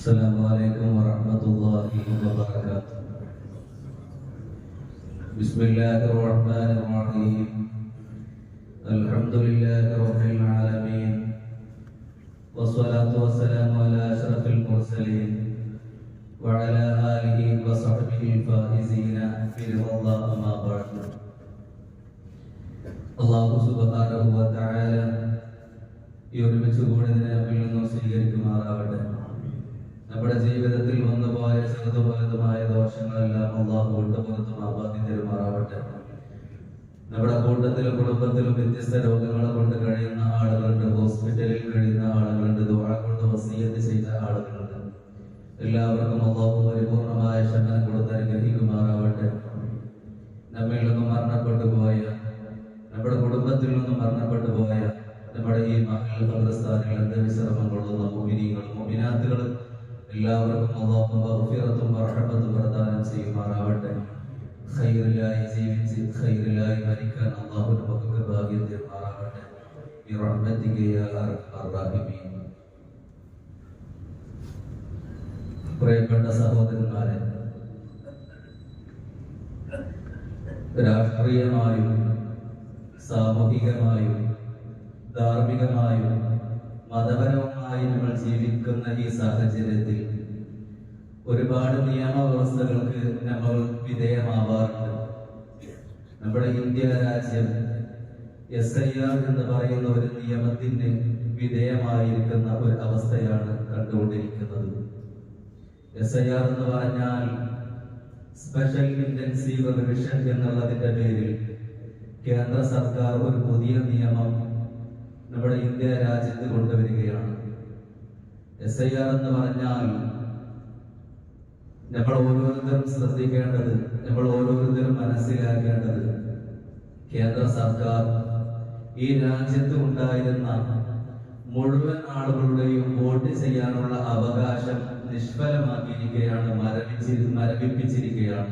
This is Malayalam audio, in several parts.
السلام عليكم ورحمة الله وبركاته بسم الله الرحمن الرحيم الحمد لله رب العالمين والصلاة والسلام على أشرف المرسلين وعلى آله وصحبه الفائزين برضا الله أما بعد അള്ളാഹു സുബ്ഹാനഹു വ തആല ഈ ഒരുമിച്ച് കൂടിയതിനെ നമ്മിൽ നിന്നും സ്വീകരിക്കുമാറാവട്ടെ നമ്മുടെ ജീവിതത്തിൽ വന്നുപോയ ചെറുതു വലുതുമായ ദോഷങ്ങളെല്ലാം അള്ളാഹു ഒട്ടുമുഖത്തും തരുമാറാവട്ടെ. നമ്മുടെ കൂട്ടത്തിലും കുടുംബത്തിലും വ്യത്യസ്ത രോഗങ്ങളെ കൊണ്ട് കഴിയുന്ന ആളുകളുണ്ട് ഹോസ്പിറ്റലിൽ കഴിയുന്ന ആളുകളുണ്ട് ദുആ കൊണ്ട് വസീയത്ത് ചെയ്ത ആളുകളുണ്ട്. എല്ലാവർക്കും അള്ളാഹു പരിപൂർണമായ ശമനം കൊടുത്ത് അനുഗ്രഹിക്കുമാറാവട്ടെ. നമ്മിൽ നിന്നും മരണപ്പെട്ടു പോയ നമ്മുടെ കുടുംബത്തിൽ നിന്നും മരണപ്പെട്ടു പോയ നമ്മുടെ ഈ മഹൽ ഖബർസ്ഥാനിൽ അന്ത്യവിശ്രമം കൊള്ളുന്ന മുഅ്മിനീങ്ങളും മുഅ്മിനാത്തുകളും എല്ലാവർക്കും അള്ളാഹും മഗ്ഫിറത്തും മർഹമത്തും പ്രദാനം ചെയ്യുമാറാവട്ടെ. ഖൈറിലായി ജീവിച്ച് ഖൈറിലായി മരിക്കാൻ അള്ളാഹു നമുക്ക് ഭാഗ്യം തരുമാറാവട്ടെ. പ്രിയപ്പെട്ട സഹോദരന്മാരെ രാഷ്ട്രീയമായും സാമൂഹികമായും ധാർമ്മികമായും മതപരവുമായി നമ്മൾ ജീവിക്കുന്ന ഈ സാഹചര്യത്തിൽ ഒരുപാട് നിയമവ്യവസ്ഥകൾക്ക് നമ്മൾ വിധേയമാവാറുണ്ട്. നമ്മുടെ ഇന്ത്യ രാജ്യം എസ് ഐ ആർ എന്ന് പറയുന്ന ഒരു നിയമത്തിന് വിധേയമായിരിക്കുന്ന ഒരു അവസ്ഥയാണ് കണ്ടുകൊണ്ടിരിക്കുന്നത്. എസ് ഐ ആർ എന്ന് പറഞ്ഞാൽ സ്പെഷ്യൽ ഇന്റൻസീവ് റിവിഷൻ എന്നുള്ളതിന്റെ പേരിൽ കേന്ദ്ര സർക്കാർ ഒരു പുതിയ നിയമം നമ്മുടെ ഇന്ത്യ രാജ്യത്ത് കൊണ്ടുവരികയാണ്. എസ് ഐ ആർ എന്ന് പറഞ്ഞാൽ നമ്മൾ ഓരോരുത്തരും ശ്രദ്ധിക്കേണ്ടത് നമ്മൾ ഓരോരുത്തരും മനസ്സിലാക്കേണ്ടത് കേന്ദ്ര സർക്കാർ ഈ രാജ്യത്ത് ഉണ്ടായിരുന്ന മുഴുവൻ ആളുകളുടെയും വോട്ട് ചെയ്യാനുള്ള അവകാശം നിഷ്ഫലമാക്കിയിരിക്കുകയാണ് മരവിച്ചിരി മരവിപ്പിച്ചിരിക്കുകയാണ്.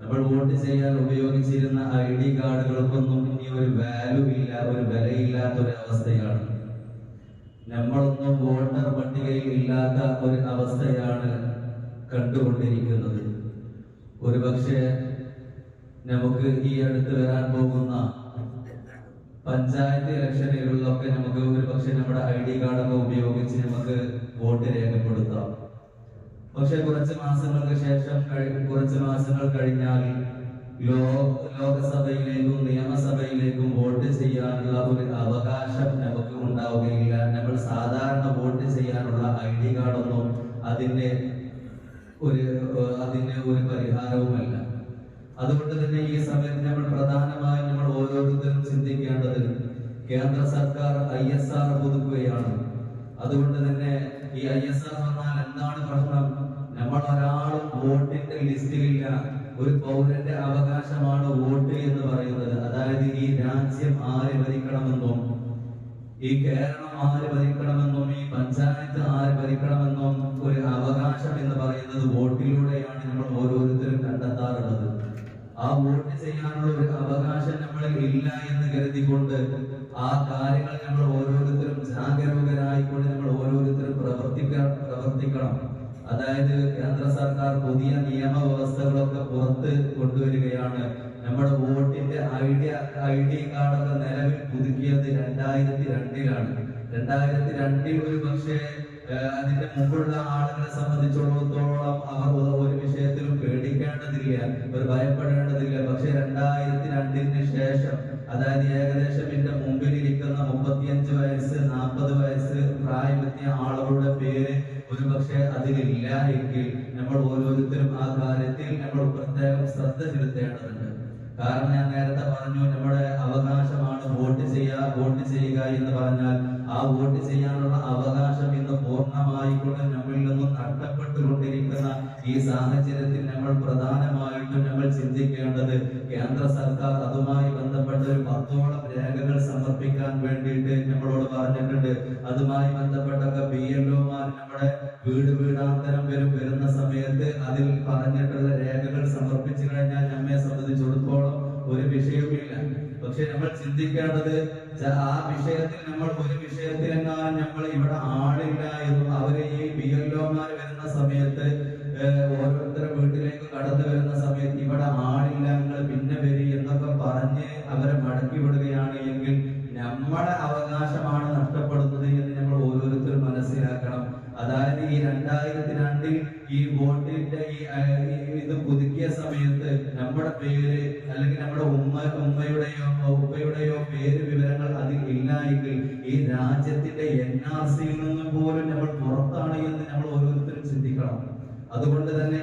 നമ്മൾ വോട്ട് ചെയ്യാൻ ഉപയോഗിച്ചിരുന്ന ഐ ഡി കാർഡുകൾക്കൊന്നും ഇനി ഒരു വാല്യൂ ഇല്ല ഒരു വിലയില്ലാത്ത ഒരു അവസ്ഥയാണ്. നമ്മളൊന്നും വോട്ടർ പട്ടികയിൽ ഇല്ലാത്ത ഒരു അവസ്ഥയാണ് കണ്ടുകൊണ്ടിരിക്കുന്നത്. ഒരുപക്ഷെ നമുക്ക് ഈ അടുത്ത് വരാൻ പോകുന്ന പഞ്ചായത്ത് ഇലക്ഷനുകളിലൊക്കെ നമുക്ക് ഒരുപക്ഷെ നമ്മുടെ ഐ ഡി കാർഡൊക്കെ ഉപയോഗിച്ച് നമുക്ക് വോട്ട് രേഖപ്പെടുത്താം. പക്ഷെ കുറച്ച് മാസങ്ങൾക്ക് ശേഷം കുറച്ച് മാസങ്ങൾ കഴിഞ്ഞാൽ ലോ ലോകസഭയിലേക്കും നിയമസഭയിലേക്കും വോട്ട് ചെയ്യാനുള്ള ഒരു അവകാശം നമുക്ക് ഉണ്ടാവുകയില്ല. നമ്മൾ സാധാരണ വോട്ട് ചെയ്യാനുള്ള ഐ ഡി കാർഡൊന്നും അതിന്റെ ഒരു അതിന്റെ ഒരു പരിഹാരവുമല്ല. അതുകൊണ്ട് തന്നെ ഈ സമയത്ത് നമ്മൾ പ്രധാനമായും നമ്മൾ ഓരോരുത്തരും ചിന്തിക്കേണ്ടത് കേന്ദ്ര സർക്കാർ ഐ എസ് ആർ പുതുക്കുകയാണ്. അതുകൊണ്ട് തന്നെ ഈ ഐ എസ് ആർ വന്നാൽ എന്താണ് പ്രശ്നം? നമ്മൾ ഒരാളും വോട്ടിന്റെ ലിസ്റ്റിലില്ല ഒരു പൗരന്റെ അവകാശമാണ് വോട്ട് എന്ന് പറയുന്നത്. അതായത് ഈ രാജ്യം ആര് ഭരിക്കണമെന്നും ഈ കേരളം ആര് ഭരിക്കണമെന്നും ഈ പഞ്ചായത്ത് ആര് ഭരിക്കണമെന്നും ഒരു അവകാശം എന്ന് പറയുന്നത് വോട്ടിലൂടെയാണ് നമ്മൾ ഓരോരുത്തരും കണ്ടെത്താറുള്ളത്. ആ വോട്ട് ചെയ്യാനുള്ള ഒരു അവകാശം നമ്മളിൽ ഇല്ല എന്ന് കരുതിക്കൊണ്ട് ആ കാര്യങ്ങൾ നമ്മൾ പുതുക്കിയത് രണ്ടായിരത്തി രണ്ടിലാണ് രണ്ടായിരത്തി രണ്ടിൽ ഒരു പക്ഷേ അതിന്റെ മുമ്പുള്ള ആളുകളെ സംബന്ധിച്ചിടത്തോളം അവർ ഒരു വിഷയത്തിലും പേടിക്കേണ്ടതില്ല ഒരു ഭയപ്പെടേണ്ടതില്ല. പക്ഷെ രണ്ടായിരത്തി രണ്ടിന് ശേഷം അതായത് ഏകദേശം എന്റെ മുമ്പിൽ ഇരിക്കുന്ന മുപ്പത്തിയഞ്ച് വയസ്സ് നാൽപ്പത് വയസ്സ് പ്രായമെത്തിയ ആളുകളുടെ പേര് ഒരു പക്ഷേ അതിലില്ല എങ്കിൽ നമ്മൾ ഓരോരുത്തരും ആ കാര്യത്തിൽ നമ്മൾ പ്രത്യേകം ശ്രദ്ധ ചെലുത്തേണ്ടതുണ്ട്. കാരണം ഞാൻ നേരത്തെ പറഞ്ഞു നമ്മുടെ അവകാശമാണ് വോട്ട് ചെയ്യുക വോട്ട് ചെയ്യുക എന്ന് പറഞ്ഞാൽ ആ വോട്ട് ചെയ്യാനുള്ള അവകാശം ഇന്ന് പൂർണമായിക്കൊണ്ട് നമ്മിൽ നിന്നും നഷ്ടപ്പെട്ടുകൊണ്ടിരിക്കുന്ന ഈ സാഹചര്യത്തിൽ നമ്മൾ പ്രധാനമായിട്ടും നമ്മൾ ചിന്തിക്കേണ്ടത് കേന്ദ്ര സർക്കാർ അതുമായി ബന്ധപ്പെട്ട ഒരു പത്തോളം രേഖകൾ സമർപ്പിക്കാൻ വേണ്ടിയിട്ട് നമ്മളോട് പറഞ്ഞിട്ടുണ്ട്. അതുമായി ബന്ധപ്പെട്ടൊക്കെ ബി എൽ ഒമാർ നമ്മുടെ വീട് വീടാന്തരം വരും വരുന്ന സമയത്ത് അതിൽ പറഞ്ഞിട്ടുള്ള രേഖകൾ സമർപ്പിച്ചു കഴിഞ്ഞാൽ നമ്മെ സംബന്ധിച്ചിടത്തോളം ഒരു വിഷയവുമില്ല. പക്ഷെ നമ്മൾ ചിന്തിക്കേണ്ടത് ആ വിഷയത്തിൽ നമ്മൾ ഒരു വിഷയത്തിൽ വിഷയത്തിലെങ്ങാനും നമ്മൾ ഇവിടെ ആളില്ല എന്നും അവർ ഈ ബി എൽഒമാർ വരുന്ന സമയത്ത് ഓരോരുത്തരുടെ വീട്ടിലേക്ക് കടന്നു വരുന്ന സമയത്ത് ഇവിടെ ആളില്ല നിങ്ങൾ പിന്നെ വരി എന്നൊക്കെ പറഞ്ഞ് അവരെ മടക്കി വിടുകയാണ് എങ്കിൽ നമ്മുടെ അവകാശമാണ് നഷ്ടപ്പെടുന്നത് എന്ന് നമ്മൾ ഓരോരുത്തരും മനസ്സിലാക്കണം. അതായത് ഈ രണ്ടായിരത്തി രണ്ടിൽ ഈ വോട്ടിന്റെ ഈ ഇത് പുതുക്കിയ സമയത്ത് നമ്മുടെ പേര് അല്ലെങ്കിൽ നമ്മുടെ രാജ്യത്തിന്റെ എൻ ആർ സിയിൽ നിന്ന് പോലും നമ്മൾ പുറത്താണ് എന്ന് നമ്മൾ ഓരോരുത്തരും ചിന്തിക്കണം. അതുകൊണ്ട് തന്നെ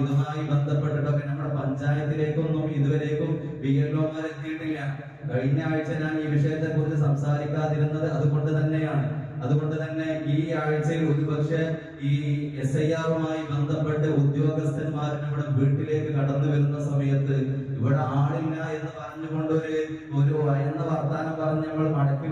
ഇതുമായി ബന്ധപ്പെട്ടിട്ടൊക്കെ നമ്മുടെ പഞ്ചായത്തിലേക്കൊന്നും ഇതുവരേക്കും ബി എൽ ഒമാർ എത്തിയിട്ടില്ല. കഴിഞ്ഞ ആഴ്ച ഞാൻ ഈ വിഷയത്തെ കുറിച്ച് സംസാരിക്കാതിരുന്നത് അതുകൊണ്ട് തന്നെയാണ്. അതുകൊണ്ട് തന്നെ ഈ ആഴ്ചയിൽ ഒരുപക്ഷെ ഈ എസ് ഐ ആറുമായി ബന്ധപ്പെട്ട് ഉദ്യോഗസ്ഥന്മാർ നമ്മുടെ വീട്ടിലേക്ക് കടന്നു വരുന്ന സമയത്ത് ഇവിടെ ആളില്ല എന്ന് പറഞ്ഞുകൊണ്ട് ഒരു ഒരു എന്ന വർത്താനം പറഞ്ഞ് നമ്മൾ മടക്കി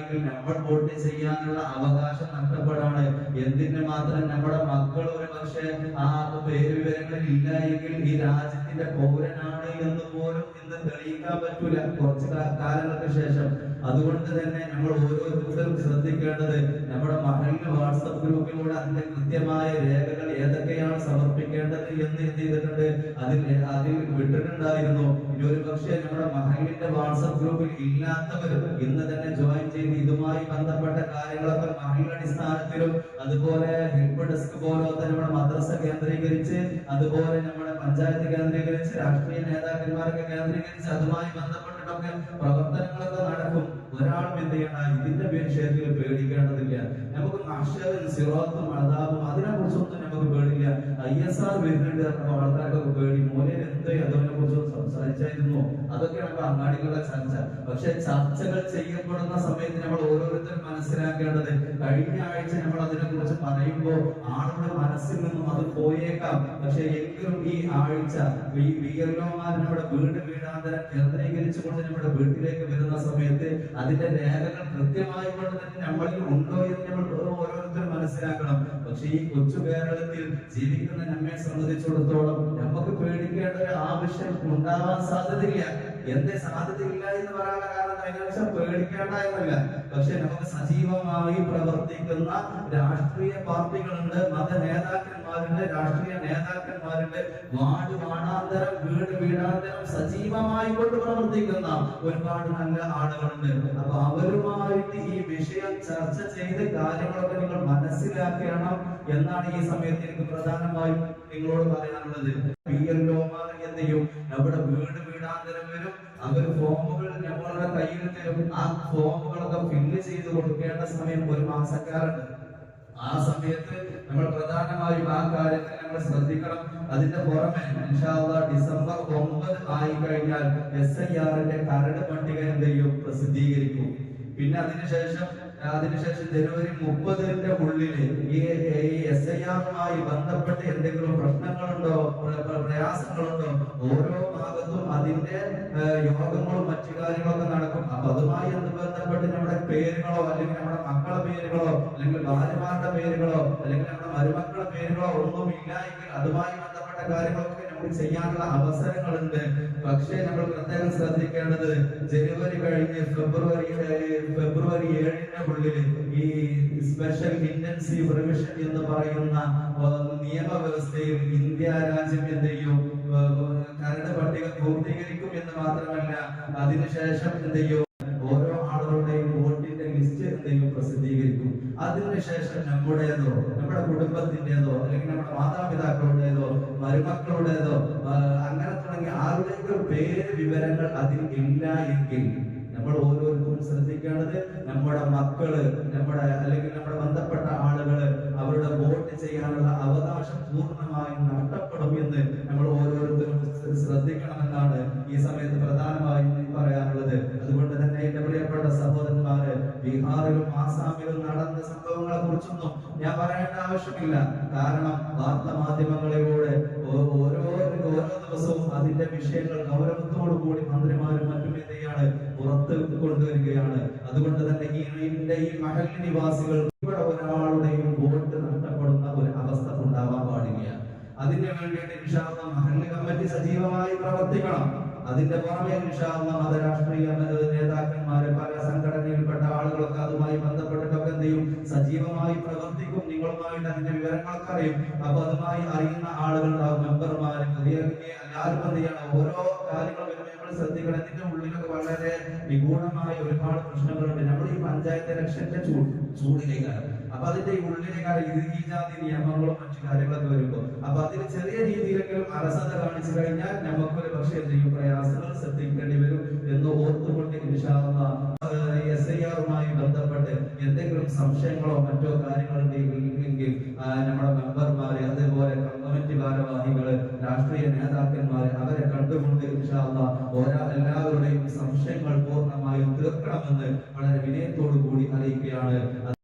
വിടുകയാണെങ്കിൽ നമ്മൾ വോട്ട് ചെയ്യാനുള്ള അവകാശം നഷ്ടപ്പെടാണ്. എന്തിന് മാത്രം നമ്മുടെ മക്കൾ ഒരു പക്ഷേ ആ പേര് വിവരങ്ങളിൽ ഇല്ല എങ്കിൽ ഈ രാജ്യത്തിന്റെ പൗരനാണ് എന്ന് പോലും ഇന്ന് തെളിയിക്കാൻ പറ്റൂല. കുറച്ച് കാലങ്ങൾക്ക് ശേഷം. അതുകൊണ്ട് തന്നെ നമ്മൾ ഓരോരുത്തരും ശ്രദ്ധിക്കേണ്ടത് നമ്മുടെ മഹലിന് വാട്സപ്പ് ഗ്രൂപ്പിലൂടെ അതിന്റെ കൃത്യമായ രേഖകൾ ഏതൊക്കെയാണ് സമർപ്പിക്കേണ്ടത് എന്ന് എന്ത് ചെയ്തിട്ടുണ്ട്? അതിൽ അതിൽ വിട്ടിട്ടുണ്ടായിരുന്നു. ഇനി ഒരു പക്ഷേ നമ്മുടെ മഹലിന്റെ വാട്സപ്പ് ഗ്രൂപ്പിൽ ഇല്ലാത്തവർ ഇന്ന് തന്നെ ജോയിൻ ചെയ്ത് ഇതുമായി ബന്ധപ്പെട്ട കാര്യങ്ങളൊക്കെ മഹിളടിസ്ഥാനത്തിലും അതുപോലെ ഹെൽപ്പ് ഡെസ്ക് പോലത്തെ നമ്മുടെ മദ്രസ കേന്ദ്രീകരിച്ച് അതുപോലെ നമ്മുടെ പഞ്ചായത്ത് കേന്ദ്രീകരിച്ച് രാഷ്ട്രീയ നേതാക്കന്മാരൊക്കെ കേന്ദ്രീകരിച്ച് അതുമായി ബന്ധപ്പെട്ടിട്ടൊക്കെ പ്രവർത്തനങ്ങളൊക്കെ നടക്കും. ഒരാൾ എന്ത് ചെയ്യണം ഇതിന്റെ വിഷയത്തിൽ പേടിക്കേണ്ടതില്ല. നമുക്ക് അക്ഷരം സിറോത്തും അതാവും അതിനെ കുറിച്ചൊന്നും നമുക്ക് പേടില്ല. ഐ എസ് ആർ വരുന്നുണ്ട് ആൾക്കാർക്കൊക്കെ പേടി. മോനെ എന്തോ അതിനെ കുറിച്ചൊന്നും സംസാരിച്ചായിരുന്നു? അതൊക്കെ നമുക്ക് അങ്ങാടികളുടെ ചർച്ച. പക്ഷെ ചർച്ചകൾ ചെയ്യപ്പെടുന്ന സമയത്ത് നമ്മൾ ഓരോരുത്തരും മനസ്സിലാക്കേണ്ടത് കഴിഞ്ഞ ആഴ്ച നമ്മൾ അതിനെ കുറിച്ച് പറയുമ്പോൾ ആളുടെ മനസ്സിൽ നിന്നും അത് പോയേക്കാം. പക്ഷെ എങ്കിലും ഈ ആഴ്ച നമ്മുടെ വീട് വീടാന്തരം കേന്ദ്രീകരിച്ചുകൊണ്ട് നമ്മുടെ വീട്ടിലേക്ക് വരുന്ന സമയത്ത് അതിന്റെ രേഖകൾ കൃത്യമായി കൊണ്ട് തന്നെ നമ്മളിൽ ഉണ്ടോ എന്ന് നമ്മൾ ഓരോരുത്തരും മനസ്സിലാക്കണം. പക്ഷെ ഈ കൊച്ചു കേരളത്തിൽ ജീവിക്കുന്ന നമ്മെ സംബന്ധിച്ചിടത്തോളം നമുക്ക് പേടിക്കേണ്ട ഒരു ആവശ്യം ഉണ്ടാവാൻ സാധ്യതയില്ല. എന്തേ സാധ്യതയില്ല എന്ന് പറയാനുള്ള കാരണം അതിനനുസരിച്ച് പേടിക്കേണ്ട എന്നല്ല. പക്ഷെ നമുക്ക് സജീവമായി പ്രവർത്തിക്കുന്ന രാഷ്ട്രീയ പാർട്ടികളുണ്ട് മത നേതാക്കന്മാരുണ്ട് രാഷ്ട്രീയ നേതാക്കന്മാരുണ്ട്. വാർഡ് വാണാന്തരം വീട് വീടാന്തരം സജീവമായി കൊണ്ട് പ്രവർത്തിക്കുന്ന ഒരുപാട് നല്ല ആളുകളുണ്ട്. അപ്പൊ അവരുമായിട്ട് ഈ വിഷയം ചർച്ച ചെയ്ത് കാര്യങ്ങളൊക്കെ നിങ്ങൾ മനസ്സിലാക്കണം എന്നാണ് ഈ സമയത്ത് എനിക്ക് പ്രധാനമായും നിങ്ങളോട് പറയാനുള്ളത്. പി എൽ ഒമാർ എന്ത് നമ്മുടെ വീട് വീടാന്തരം വരും അവർ ഫോമുകൾ നമ്മളുടെ കയ്യിൽ തരും ആ ഫോമുകളൊക്കെ ഫില്ല് ചെയ്ത് കൊടുക്കേണ്ട സമയം ഒരു മാസക്കാരുണ്ട് ആ സമയത്ത് നമ്മൾ പ്രധാനമായും ആ കാര്യത്തിൽ നമ്മൾ ശ്രദ്ധിക്കണം. അതിന്റെ പുറമെ ഡിസംബർ ഒമ്പത് ആയി കഴിഞ്ഞാൽ എസ് ഐ ആറിന്റെ കരട് പട്ടിക എന്ത് ചെയ്യും? പ്രസിദ്ധീകരിക്കും. പിന്നെ അതിനുശേഷം അതിനുശേഷം ജനുവരി മുപ്പതിന്റെ ഉള്ളിൽ ഈ എസ് ഐ ആറുമായി ബന്ധപ്പെട്ട് എന്തെങ്കിലും പ്രശ്നങ്ങളുണ്ടോ? പ്ര- പ്ര- പ്രയാസങ്ങളുണ്ടോ? ഓരോ ഭാഗത്തും അതിന്റെ യോഗങ്ങളും മറ്റു കാര്യങ്ങളൊക്കെ നടക്കും എന്ന് ബന്ധപ്പെട്ട് നമ്മുടെ പേരുകളോ അല്ലെങ്കിൽ നമ്മുടെ മക്കളുടെ പേരുകളോ അല്ലെങ്കിൽ ഭാര്യമാരുടെ പേരുകളോ അല്ലെങ്കിൽ നമ്മുടെ മരുമക്കളുടെ പേരുകളോ ഒന്നും ഇല്ല എങ്കിൽ അതുമായി ബന്ധപ്പെട്ട കാര്യങ്ങളൊക്കെ നമുക്ക് ചെയ്യാനുള്ള അവസരങ്ങളുണ്ട്. പക്ഷേ നമ്മൾ പ്രത്യേകം ശ്രദ്ധിക്കേണ്ടത് ജനുവരി കഴിഞ്ഞ് ഫെബ്രുവരി ഫെബ്രുവരി ഏഴിന്റെ ഉള്ളിൽ ഈ സ്പെഷ്യൽ ഇന്റൻസീവ് റിവിഷൻ എന്ന് പറയുന്ന നിയമ നിയമവ്യവസ്ഥയിൽ ഇന്ത്യ രാജ്യം എന്ത് ചെയ്യും? കരട് പട്ടിക പൂർത്തീകരിക്കും എന്ന് മാത്രമല്ല അതിനുശേഷം എന്ത് ചെയ്യും ഓരോ ആളുകളുടെയും വോട്ടിന്റെ ലിസ്റ്റ് എന്ത് ചെയ്യും പ്രസിദ്ധീകരിക്കും അതിനുശേഷം നമ്മുടേതോ നമ്മുടെ കുടുംബത്തിന്റേതോ അല്ലെങ്കിൽ നമ്മുടെ മാതാപിതാക്കളുടേതോ മരുമക്കളുടേതോ അങ്ങനെ തുടങ്ങിയ ആരുടെയെങ്കിലും പേര് വിവരങ്ങൾ അതിൽ ഇല്ല എങ്കിൽ നമ്മൾ ഓരോരുത്തരും ശ്രദ്ധിക്കേണ്ടത് നമ്മുടെ മക്കൾ നമ്മുടെ അല്ലെങ്കിൽ നമ്മുടെ ബന്ധപ്പെട്ട ആളുകൾ അവരുടെ വോട്ട് ചെയ്യാനുള്ള അവകാശം പൂർണമായും നഷ്ടപ്പെടും എന്ന് നമ്മൾ ഓരോരുത്തരും ശ്ര- ശ്രദ്ധിക്കണമെന്നാണ് ഈ സമയത്ത് പ്രധാനമായും പറയാനുള്ളത് അതുകൊണ്ട് തന്നെ എന്റെ പ്രിയപ്പെട്ട സഹോദരന്മാര് ബീഹാറിലും ആസാമിലും നടന്ന സംഭവങ്ങളെ കുറിച്ചൊന്നും ഞാൻ പറയേണ്ട ആവശ്യമില്ല. കാരണം വാർത്താ മാധ്യമങ്ങളിലൂടെ ഓരോ ഓരോ ദിവസവും അതിന്റെ വിഷയങ്ങൾ ഗൗരവത്തോടു കൂടി മന്ത്രിമാരും മറ്റും എന്ത് ചെയ്യാണ്? പുറത്ത് കൊണ്ടുവരികയാണ്. അതുകൊണ്ട് തന്നെ ഈ ഇതിന്റെ ഈ മഹൽ നിവാസികൾ ഇവിടെ ഒരാളുടെയും വോട്ട് നഷ്ടപ്പെടുന്ന ഒരു അവസ്ഥ ഉണ്ടാവാൻ പാടില്ല. അതിന് വേണ്ടിയിട്ട് മഹല്ല് കമ്മിറ്റി സജീവമായി പ്രവർത്തിക്കണം. അതിന്റെ പുറമെ മതരാഷ്ട്രീയ നേതാക്കന്മാര് പല സംഘടനയിൽപ്പെട്ട ആളുകളൊക്കെ അതുമായി ബന്ധപ്പെട്ടിട്ടൊക്കെ എന്ത് ചെയ്യും? സജീവമായി പ്രവർത്തിക്കും. നിങ്ങളുമായിട്ട് അതിന്റെ വിവരങ്ങളൊക്കെ അറിയും. അപ്പൊ അതുമായി അറിയുന്ന ആളുകളുണ്ടാവും. മെമ്പർമാര് പുതിയ എല്ലാവരും എന്ത് ചെയ്യണം? ഓരോ കാര്യങ്ങളും നമ്മൾ ശ്രദ്ധിക്കണം. വളരെ നിഗൂഢമായ ഒരുപാട് പ്രശ്നങ്ങളുണ്ട്. നമ്മൾ ഈ പഞ്ചായത്ത് ഇലക്ഷന്റെ ചൂട് ചൂടിലേക്കാണ്. അപ്പൊ അതിന്റെ ഉള്ളിലേക്കാണ് ഇത് ജാതി നിയമങ്ങളും മറ്റു കാര്യങ്ങളൊക്കെ വരുമ്പോൾ. അപ്പൊ അതിന് ചെറിയ രീതിയിലെങ്കിലും അലസത കാണിച്ചു കഴിഞ്ഞാൽ നമുക്കൊരു പക്ഷേ എന്ത് എന്തെങ്കിലും പ്രയാസങ്ങൾ ശ്രദ്ധിക്കേണ്ടി വരും എന്ന് ഓർത്തുകൊണ്ട് എസ് ഐ ആറുമായി ബന്ധപ്പെട്ട് എന്തെങ്കിലും സംശയങ്ങളോ മറ്റോ കാര്യങ്ങളുണ്ടെങ്കിൽ നമ്മുടെ മെമ്പർമാരെ അതേപോലെ രാഷ്ട്രീയ നേതാക്കന്മാര് അവരെ കണ്ടുകൊണ്ട് എല്ലാവരുടെയും സംശയങ്ങൾ പൂർണമായും തീർക്കണമെന്ന് വളരെ വിനയത്തോടു കൂടി അറിയിക്കുകയാണ്.